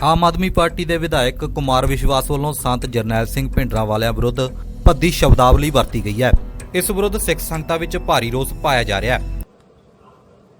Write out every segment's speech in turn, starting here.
Aam Aadmi party ਦੇ ਵਿਧਾਇਕ ਕੁਮਾਰ ਵਿਸ਼ਵਾਸ ਵੱਲੋਂ ਸੰਤ ਜਰਨੈਲ ਸਿੰਘ ਭਿੰਡਰਾਂ ਵਾਲਿਆਂ ਵਿਰੁੱਧ ਭੱਦੀ ਸ਼ਬਦਾਵਲੀ ਵਰਤੀ ਗਈ ਹੈ ਇਸ ਵਿਰੁੱਧ ਸਿੱਖ ਸੰਗਤਾਂ ਵਿੱਚ ਭਾਰੀ ਰੋਸ ਪਾਇਆ ਜਾ ਰਿਹਾ ਹੈ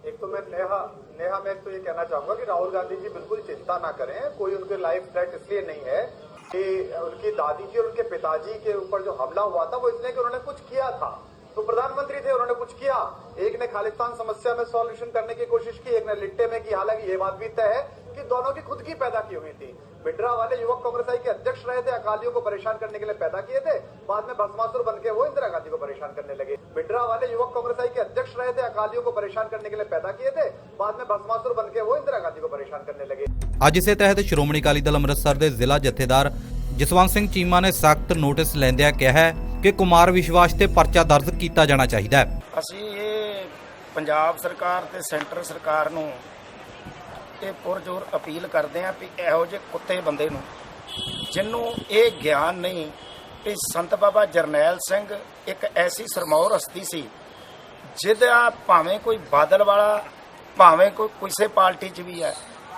एक तो मैं नेहा नेहा मैं तो ये कहना चाहूंगा कि राहुल गांधी जी बिल्कुल चिंता ना करें कोई उनके लाइफ थ्रेट इसलिए नहीं है कि उनकी दादी जी और उनके पिताजी के ऊपर जो हमला हुआ था वो इसलिए कि उन्होंने कुछ किया था तो प्रधानमंत्री थे उन्होंने कुछ किया एक ने खालिस्तान समस्या में सॉल्यूशन करने की कोशिश की एक ने लिट्टे में की हालांकि ये बात भी तय है कि दोनों की खुद की पैदा की हुई थी बिड्रा वाले युवक कांग्रेस आई के अध्यक्ष रहे थे अकालियों को परेशान करने के लिए पैदा किए थे बाद में भस्मासुर बन के वो इंदिरा गांधी को परेशान करने लगे बिड्रा वाले युवक कांग्रेस आई के अध्यक्ष रहे थे अकालियों को परेशान करने के लिए पैदा किए थे बाद में भस्मासुर बन के वो इंदिरा गांधी को परेशान करने लगे ਅੱਜ ਇਸੇ ਤਹਿਤ ਸ਼੍ਰੋਮਣੀ ਅਕਾਲੀ ਦਲ ਅੰਮ੍ਰਿਤਸਰ ਦੇ ਜ਼ਿਲ੍ਹਾ ਜਥੇਦਾਰ ਜਸਵੰਤ ਸਿੰਘ ਚੀਮਾ ਨੇ ਸਖਤ ਨੋਟਿਸ ਲੈਂਦਿਆਂ ਕਿਹਾ ਹੈ ਕਿ ਕੁਮਾਰ ਵਿਸ਼ਵਾਸ ਤੇ ਪਰਚਾ ਦਰਜ ਕੀਤਾ ਜਾਣਾ ਚਾਹੀਦਾ ਹੈ ਅਸੀਂ ਇਹ ਪੰਜਾਬ ਸਰਕਾਰ ਤੇ ਸੈਂਟਰ ਸਰਕਾਰ ਨੂੰ ਇਹ ਪੁਰਜੋਰ ਅਪੀਲ ਕਰਦੇ ਆਂ ਵੀ ਇਹੋ ਜਿਹੇ ਕੁੱਤੇ ਬੰਦੇ ਨੂੰ, ਜਿਹਨੂੰ ਇਹ ਗਿਆਨ ਨਹੀਂ ਕਿ ਸੰਤ ਬਾਬਾ ਜਰਨੈਲ ਸਿੰਘ ਇੱਕ ਐਸੀ ਸਰਮੌਰ ਹਸਤੀ ਸੀ, ਜਿਹਦਾ ਭਾਵੇਂ ਕੋਈ ਬਾਦਲ ਵਾਲਾ, ਭਾਵੇਂ ਕੋਈ ਕਿਸੇ ਪਾਰਟੀ 'ਚ ਵੀ ਹੈ,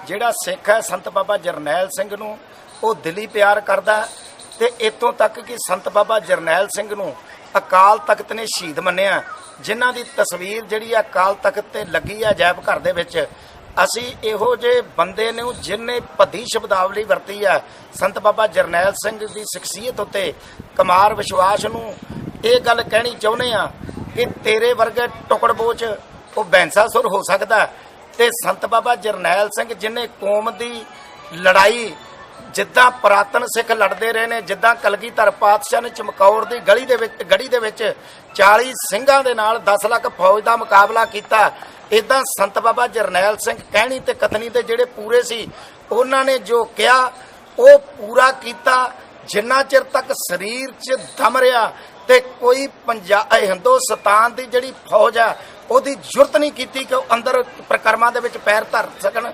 ਜਿਹੜਾ ਸਿੱਖ ਹੈ ਸੰਤ ਬਾਬਾ ਜਰਨੈਲ ਸਿੰਘ ਨੂੰ ਉਹ ਦਿਲੀ ਪਿਆਰ ਕਰਦਾ ਹੈ ਤੇ ਇਤੋਂ ਤੱਕ ਕਿ ਸੰਤ ਬਾਬਾ ਜਰਨੈਲ ਸਿੰਘ ਨੂੰ ਅਕਾਲ ਤਖਤ ਨੇ ਸ਼ਹੀਦ ਮੰਨਿਆ, ਜਿਨ੍ਹਾਂ ਦੀ ਤਸਵੀਰ ਜਿਹੜੀ ਹੈ ਅਕਾਲ ਤਖਤ ਤੇ ਲੱਗੀ ਹੈ ਅਜਾਇਬ ਘਰ ਦੇ ਵਿੱਚ ਅਸੀਂ ਇਹੋ ਜਿਹੇ ਬੰਦੇ ਨੂੰ ਜਿਨਨੇ ਭੱਦੀ ਸ਼ਬਦਾਵਲੀ ਵਰਤੀ ਹੈ ਸੰਤ ਬਾਬਾ ਜਰਨੈਲ ਸਿੰਘ ਦੀ ਸ਼ਖਸੀਅਤ ਉੱਤੇ ਕੁਮਾਰ ਵਿਸ਼ਵਾਸ ਨੂੰ ਇਹ ਗੱਲ ਕਹਿਣੀ ਚਾਹੁੰਦੇ ਆ ਕਿ ਤੇਰੇ ਵਰਗੇ ਟੁਕੜ ਬੋਚ ਉਹ ਬੈਂਸਾਸੁਰ ਹੋ ਸਕਦਾ ਤੇ ਸੰਤ ਬਾਬਾ ਜਰਨੈਲ ਸਿੰਘ ਜਿਨੇ ਕੌਮ ਦੀ ਲੜਾਈ, ਜਿੱਦਾਂ ਪ੍ਰਾਤਨ ਸਿੱਖ ਲੜਦੇ ਰਹੇ ਨੇ, ਜਿੱਦਾਂ ਕਲਗੀਧਰ ਪਾਤਸ਼ਾਹ ਨੇ ਚਮਕੌਰ ਦੀ ਗਲੀ ਦੇ ਵਿੱਚ, ਗੜੀ ਦੇ ਵਿੱਚ 40 ਸਿੰਘਾਂ ਦੇ ਨਾਲ 10 ਲੱਖ ਫੌਜ ਦਾ ਮੁਕਾਬਲਾ ਕੀਤਾ ਇਦਾਂ ਸੰਤ ਬਾਬਾ ਜਰਨੈਲ ਸਿੰਘ ਕਹਿਣੀ ਤੇ ਕਤਨੀ ਦੇ ਜਿਹੜੇ ਪੂਰੇ ਸੀ, ਉਹਨਾਂ ਨੇ ਜੋ ਕਿਹਾ, ਉਹ ਪੂਰਾ ਕੀਤਾ, ਜਿੰਨਾ ਚਿਰ ਤੱਕ ਸਰੀਰ 'ਚ ਦਮ ਰਿਹਾ ਤੇ ਕੋਈ ਪੰਜਾਬ ਹਿੰਦੁਸਤਾਨ ਦੀ ਜਿਹੜੀ ਫੌਜ ਆ, ਉਹਦੀ ਜ਼ਰੂਰਤ ਨਹੀਂ ਕੀਤੀ ਕਿ ਉਹ ਅੰਦਰ ਪ੍ਰਕਰਮਾਂ ਦੇ ਵਿੱਚ ਪੈਰ ਧਰ ਸਕਣ।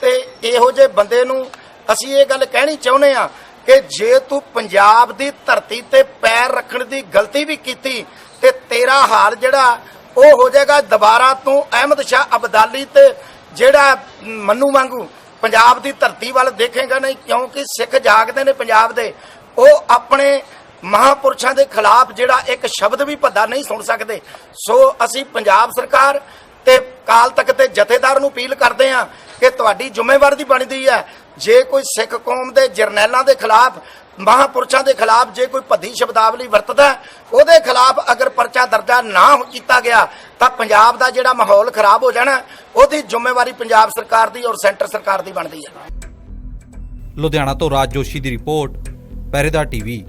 ਤੇ ਇਹੋ ਜਿਹੇ ਬੰਦੇ ਨੂੰ ਅਸੀਂ ਇਹ ਗੱਲ ਕਹਿਣੀ ਚਾਹੁੰਦੇ ਆ ਕਿ ਜੇ ਤੂੰ ਪੰਜਾਬ ਦੀ ਧਰਤੀ ਤੇ ਪੈਰ ਰੱਖਣ ਦੀ ਗਲਤੀ ਵੀ ਕੀਤੀ, ਤੇ ਤੇਰਾ ਹਾਲ ਜਿਹੜਾ ਉਹ ਹੋ ਜਾਏਗਾ ਦੁਬਾਰਾ ਤੋਂ ਅਹਿਮਦ ਸ਼ਾਹ ਅਬਦਾਲੀ ਤੇ ਜਿਹੜਾ ਮੰਨੂ ਵਾਂਗੂ ਪੰਜਾਬ ਦੀ ਧਰਤੀ ਵੱਲ ਦੇਖੇਗਾ ਨਹੀਂ, ਕਿਉਂਕਿ ਸਿੱਖ ਜਾਗਦੇ ਨੇ ਪੰਜਾਬ ਦੇ। ਉਹ ਆਪਣੇ ਮਹਾਪੁਰਸ਼ਾਂ ਦੇ ਖਿਲਾਫ ਜਿਹੜਾ ਇੱਕ ਸ਼ਬਦ ਵੀ ਭੱਦਾ ਨਹੀਂ ਸੁਣ ਸਕਦੇ। ਸੋ ਅਸੀਂ ਪੰਜਾਬ ਸਰਕਾਰ ਤੇ ਕਾਲ ਤੱਕ ਤੇ ਜਥੇਦਾਰ ਨੂੰ ਅਪੀਲ ਕਰਦੇ ਹਾਂ ਕਿ ਤੁਹਾਡੀ ਜ਼ਿੰਮੇਵਾਰੀ ਦੀ ਬਣਦੀ ਹੈ। ਜੇ ਕੋਈ ਸਿੱਖ ਕੌਮ ਦੇ ਜਰਨੈਲਾਂ ਦੇ ਖਿਲਾਫ, ਮਹਾਪੁਰਸ਼ਾਂ ਦੇ ਖਿਲਾਫ ਜੇ ਕੋਈ ਭੱਦੀ ਸ਼ਬਦਾਵਲੀ ਵਰਤਦਾ ਉਹਦੇ ਖਿਲਾਫ ਅਗਰ ਪਰਚਾ ਦਰਜਾ ਨਾ ਕੀਤਾ ਗਿਆ, ਤਾਂ ਪੰਜਾਬ ਦਾ ਜਿਹੜਾ ਮਾਹੌਲ ਖਰਾਬ ਹੋ ਜਾਣਾ, ਉਹਦੀ ਜ਼ਿੰਮੇਵਾਰੀ ਪੰਜਾਬ ਸਰਕਾਰ ਦੀ ਔਰ ਸੈਂਟਰ ਸਰਕਾਰ ਦੀ ਬਣਦੀ ਹੈ। ਲੁਧਿਆਣਾ ਤੋਂ ਰਾਜ ਜੋਸ਼ੀ ਦੀ ਰਿਪੋਰਟ ਪਹਿਰੇਦਾਰ ਟੀਵੀ।